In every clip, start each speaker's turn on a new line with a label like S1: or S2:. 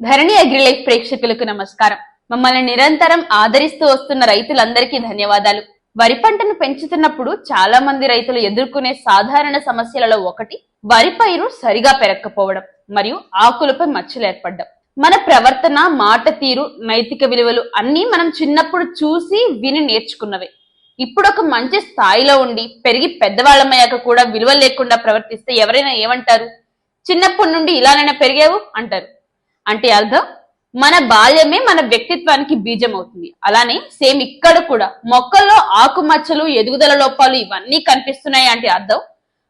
S1: ధరణి Agrilife ప్రేక్షకులకు నమస్కారం. మమ్మల్ని నిరంతరం ఆదరిస్తూ వస్తున్న రైతులందరికీ ధన్యవాదాలు. వరి పంటను పెంచుతున్నప్పుడు చాలా మంది రైతులు ఎదుర్కొనే సాధారణ సమస్యలలో ఒకటి వరి పైరు సరిగా పెరక్కపోవడం మరియు ఆకులపై మచ్చలు ఏర్పడడం. మన ప్రవర్తన మాట తీరు నైతిక విలువలు అన్నీ మనం చిన్నప్పుడు చూసి విని నేర్చుకున్నవే. ఇప్పుడు ఒక మంచి స్థాయిలో ఉండి పెరిగి పెద్దవాళ్ళమయ్యాక కూడా విలువ లేకుండా ప్రవర్తిస్తే ఎవరైనా ఏమంటారు? చిన్నప్పటి నుండి ఇలానైనా పెరిగావు? అంటారు. అంటే అర్థం? మన బాల్యమే మన వ్యక్తిత్వానికి బీజం అవుతుంది అలానే సేమ్ ఇక్కడ కూడా. మొక్కల్లో ఆకుమచ్చలు ఎదుగుదల లోపాలు ఇవన్నీ కనిపిస్తున్నాయి అంటే అర్థం?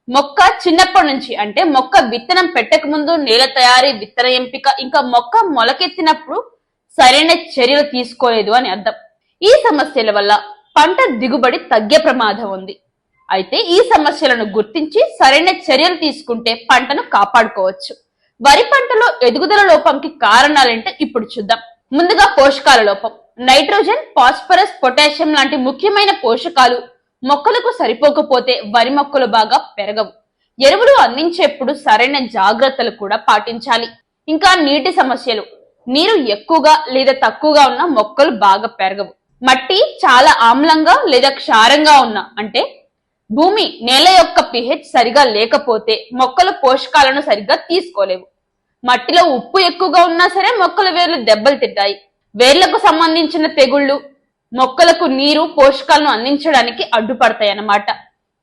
S1: మొక్క చిన్నప్పటి నుంచి అంటే మొక్క విత్తనం పెట్టక ముందు నేల తయారీ విత్తన ఎంపిక ఇంకా మొక్క మొలకెత్తినప్పుడు సరైన చర్యలు తీసుకోలేదు అని అర్థం. ఈ సమస్యల వల్ల పంట దిగుబడి తగ్గే ప్రమాదం ఉంది. అయితే ఈ సమస్యలను గుర్తించి సరైన చర్యలు తీసుకుంటే పంటను కాపాడుకోవచ్చు. వరి పంటలో ఎదుగుదల లోపంకి కారణాలేంటో ఇప్పుడు చూద్దాం. ముందుగా పోషకాల లోపం. నైట్రోజన్ ఫాస్ఫరస్ పొటాషియం లాంటి ముఖ్యమైన పోషకాలు మొక్కలకు సరిపోకపోతే వరి మొక్కలు బాగా పెరగవు. ఎరువులు అందించేప్పుడు సరైన జాగ్రత్తలు కూడా పాటించాలి. ఇంకా నీటి సమస్యలు. నీరు ఎక్కువగా లేదా తక్కువగా ఉన్న మొక్కలు బాగా పెరగవు. మట్టి చాలా ఆమ్లంగా లేదా క్షారంగా ఉన్న అంటే భూమి నేల యొక్క పిహెచ్ సరిగా లేకపోతే మొక్కలు పోషకాలను సరిగ్గా తీసుకోలేవు. మట్టిలో ఉప్పు ఎక్కువగా ఉన్నా సరే మొక్కల వేర్లు దెబ్బలు తింటాయి. వేర్లకు సంబంధించిన తెగుళ్ళు మొక్కలకు నీరు పోషకాలను అందించడానికి అడ్డుపడతాయి అన్నమాట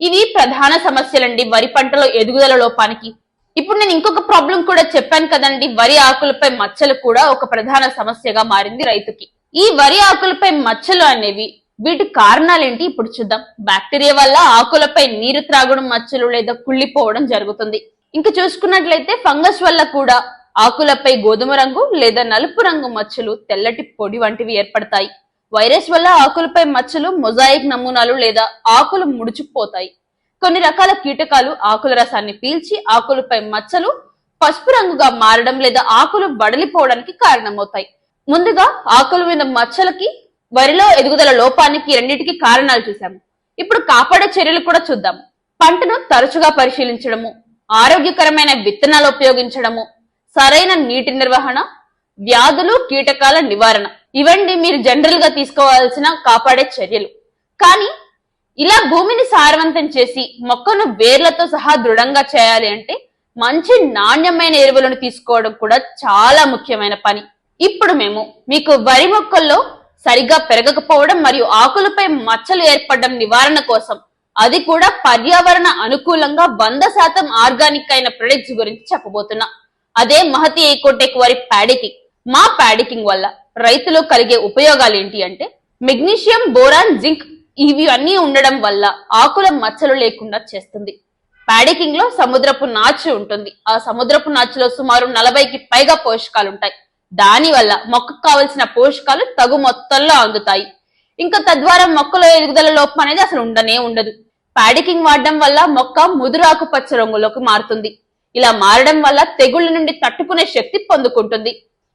S1: ఇవి ప్రధాన సమస్యలండి వరి పంటలో ఎదుగుదల లోపానికి. ఇప్పుడు నేను ఇంకొక ప్రాబ్లం కూడా చెప్పాను కదండి వరి ఆకులపై మచ్చలు కూడా ఒక ప్రధాన సమస్యగా మారింది రైతుకి. ఈ వరి ఆకులపై మచ్చలు అనేవి వీటి కారణాలు ఏంటి ఇప్పుడు చూద్దాం. బ్యాక్టీరియా వల్ల ఆకులపై నీరు త్రాగడం మచ్చలు లేదా కుళ్ళిపోవడం జరుగుతుంది. ఇంకా చూసుకున్నట్లయితే ఫంగస్ వల్ల కూడా ఆకులపై గోధుమ రంగు లేదా నలుపు రంగు మచ్చలు తెల్లటి పొడి వంటివి ఏర్పడతాయి. వైరస్ వల్ల ఆకులపై మచ్చలు మొజాయిక్ నమూనాలు లేదా ఆకులు ముడుచుకుపోతాయి. కొన్ని రకాల కీటకాలు ఆకుల రసాన్ని పీల్చి ఆకులపై మచ్చలు పసుపు రంగుగా మారడం లేదా ఆకులు బడలిపోవడానికి కారణమవుతాయి. ముందుగా ఆకుల మీద మచ్చలకి వరిలో ఎదుగుదల లోపానికి రెండింటికి కారణాలు చూశాము. ఇప్పుడు కాపాడే చర్యలు కూడా చూద్దాం. పంటను తరచుగా పరిశీలించడము ఆరోగ్యకరమైన విత్తనాలు ఉపయోగించడము సరైన నీటి నిర్వహణ వ్యాధులు కీటకాల నివారణ. ఇవండి మీరు జనరల్గా తీసుకోవాల్సిన కాపాడే చర్యలు. కానీ ఇలా భూమిని సారవంతం చేసి మొక్కను వేర్లతో సహా దృఢంగా చేయాలి అంటే మంచి నాణ్యమైన ఎరువులను తీసుకోవడం కూడా చాలా ముఖ్యమైన పని. ఇప్పుడు మేము మీకు వరి మొక్కల్లో సరిగా పెరగకపోవడం మరియు ఆకులపై మచ్చలు ఏర్పడడం నివారణ కోసం. అది కూడా పర్యావరణ అనుకూలంగా వంద శాతం ఆర్గానిక్ అయిన ప్రొడక్ట్స్ గురించి చెప్పబోతున్నా. అదే మహతి ఏకోటెక్ వారి ప్యాడికింగ్. మా ప్యాడికింగ్ వల్ల రైతులు కలిగే ఉపయోగాలు ఏంటి అంటే మెగ్నీషియం బోరాన్ జింక్ ఇవి అన్నీ ఉండడం వల్ల ఆకుల మచ్చలు లేకుండా చేస్తుంది. ప్యాడికింగ్లో సముద్రపు నాచు ఉంటుంది. ఆ సముద్రపు నాచులో సుమారు నలభైకి పైగా పోషకాలు ఉంటాయి దానివల్ల మొక్కకు కావలసిన పోషకాలు తగు మొత్తంలో అందుతాయి. ఇంకా తద్వారా మొక్కలో ఎదుగుదల లోపం అనేది అసలు ఉండనే ఉండదు. ప్యాడికింగ్ వాడడం వల్ల మొక్క ముదురాకు పచ్చ రంగులోకి మారుతుంది. ఇలా మారడం వల్ల తెగుళ్ళ నుండి తట్టుకునే శక్తి పొందుకుంటుంది.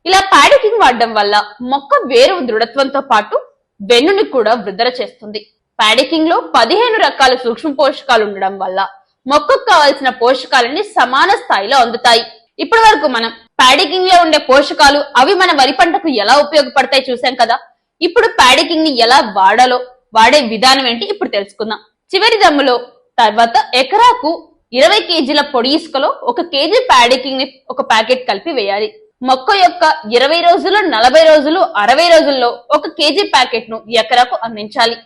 S1: ఇలా ప్యాడికింగ్ వాడడం వల్ల మొక్క వేరు దృఢత్వంతో పాటు వెన్నుని కూడా వృద్ధర చేస్తుంది. ప్యాడికింగ్లో పదిహేను రకాల సూక్ష్మ పోషకాలు ఉండడం వల్ల మొక్కకు కావలసిన పోషకాలన్నీ సమాన స్థాయిలో అందుతాయి. ఇప్పటి వరకు మనం ప్యాడికింగ్లో ఉండే పోషకాలు అవి మన వరి పంటకు ఎలా ఉపయోగపడతాయి చూసాం కదా? ఇప్పుడు ప్యాడికింగ్ని ఎలా వాడాలో వాడే విధానం ఏంటి ఇప్పుడు తెలుసుకుందాం. చివరి దమ్ములో తర్వాత ఎకరాకు ఇరవై కేజీల పొడి ఇసుకలో ఒక కేజీ ప్యాడికింగ్ని ఒక ప్యాకెట్ కలిపి వేయాలి. మొక్క యొక్క ఇరవై రోజులు నలభై రోజులు అరవై రోజుల్లో ఒక కేజీ ప్యాకెట్ను ఎకరాకు అందించాలి.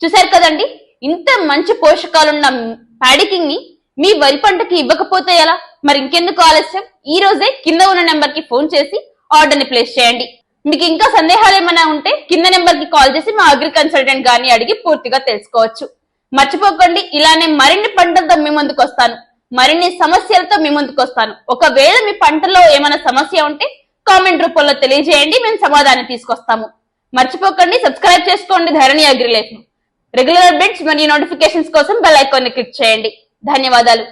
S1: చూశారు కదండి? ఇంత మంచి పోషకాలున్న ప్యాడికింగ్ని మీ వరి పంటకి ఇవ్వకపోతే ఎలా? మరి ఇంకెందుకు ఆలస్యం? ఈ రోజే కింద ఉన్న నెంబర్కి ఫోన్ చేసి ఆర్డర్ని ప్లేస్ చేయండి. మీకు ఇంకా సందేహాలు ఏమైనా ఉంటే కింద నెంబర్కి కాల్ చేసి మా అగ్రి కన్సల్టెంట్ గాని అడిగి పూర్తిగా తెలుసుకోవచ్చు. మర్చిపోకండి ఇలానే మరిన్ని పంటలతో మీ ముందుకు వస్తాను. మరిన్ని సమస్యలతో మీ ముందుకు వస్తాను. ఒకవేళ మీ పంటలో ఏమైనా సమస్య ఉంటే కామెంట్ రూపంలో తెలియజేయండి మేము సమాధానం తీసుకొస్తాము. మర్చిపోకండి సబ్స్క్రైబ్ చేసుకోండి ధరణి అగ్రిలైఫ్ రెగ్యులర్ అప్డేట్స్ మరియు నోటిఫికేషన్స్ కోసం బెల్ ఐకాన్ని క్లిక్ చేయండి. ధన్యవాదాలు.